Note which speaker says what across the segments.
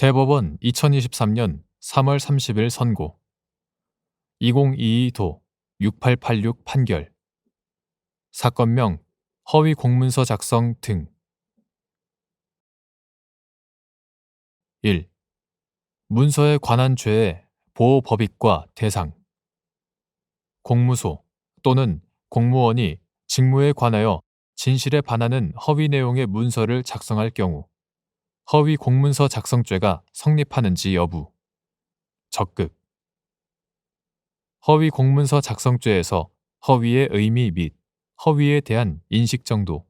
Speaker 1: 대법원 2023년 3월 30일 선고. 2022도 6886 판결. 사건명 허위 공문서 작성 등. 1. 문서에 관한 죄의 보호 법익과 대상. 공무소 또는 공무원이 직무에 관하여 진실에 반하는 허위 내용의 문서를 작성할 경우 허위 공문서 작성죄가 성립하는지 여부. 적극. 허위 공문서 작성죄에서 허위의 의미 및 허위에 대한 인식 정도.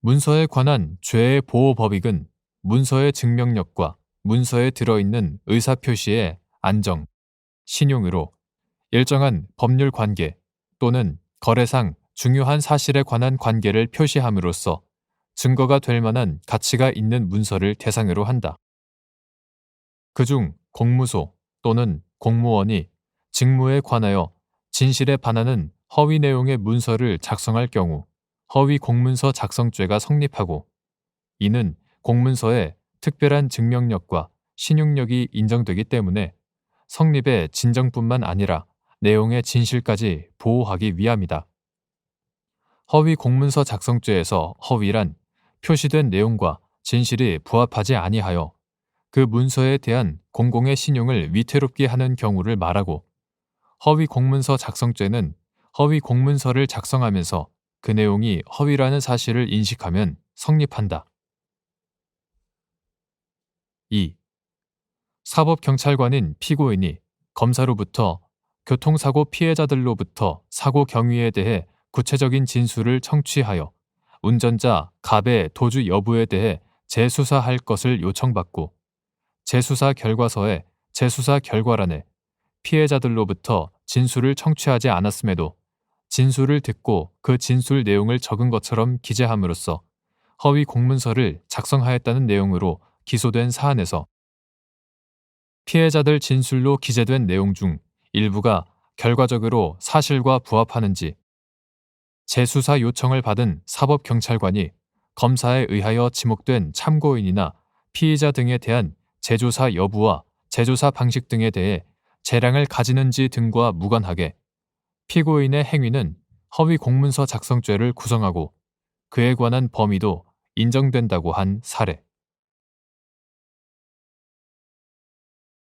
Speaker 1: 문서에 관한 죄의 보호 법익은 문서의 증명력과 문서에 들어있는 의사표시의 안정, 신용으로 일정한 법률 관계 또는 거래상 중요한 사실에 관한 관계를 표시함으로써 증거가 될 만한 가치가 있는 문서를 대상으로 한다. 그중 공무소 또는 공무원이 직무에 관하여 진실에 반하는 허위 내용의 문서를 작성할 경우 허위 공문서 작성죄가 성립하고 이는 공문서에 특별한 증명력과 신용력이 인정되기 때문에 성립의 진정뿐만 아니라 내용의 진실까지 보호하기 위함이다. 허위 공문서 작성죄에서 허위란 표시된 내용과 진실이 부합하지 아니하여 그 문서에 대한 공공의 신용을 위태롭게 하는 경우를 말하고 허위 공문서 작성죄는 허위 공문서를 작성하면서 그 내용이 허위라는 사실을 인식하면 성립한다. 2. 사법경찰관인 피고인이 검사로부터 교통사고 피해자들로부터 사고 경위에 대해 구체적인 진술을 청취하여 운전자 갑의 도주 여부에 대해 재수사할 것을 요청받고 재수사 결과서에 재수사 결과란에 피해자들로부터 진술을 청취하지 않았음에도 진술을 듣고 그 진술 내용을 적은 것처럼 기재함으로써 허위 공문서를 작성하였다는 내용으로 기소된 사안에서 피해자들 진술로 기재된 내용 중 일부가 결과적으로 사실과 부합하는지 재수사 요청을 받은 사법경찰관이 검사에 의하여 지목된 참고인이나 피의자 등에 대한 재조사 여부와 재조사 방식 등에 대해 재량을 가지는지 등과 무관하게 피고인의 행위는 허위 공문서 작성죄를 구성하고 그에 관한 범위도 인정된다고 한 사례.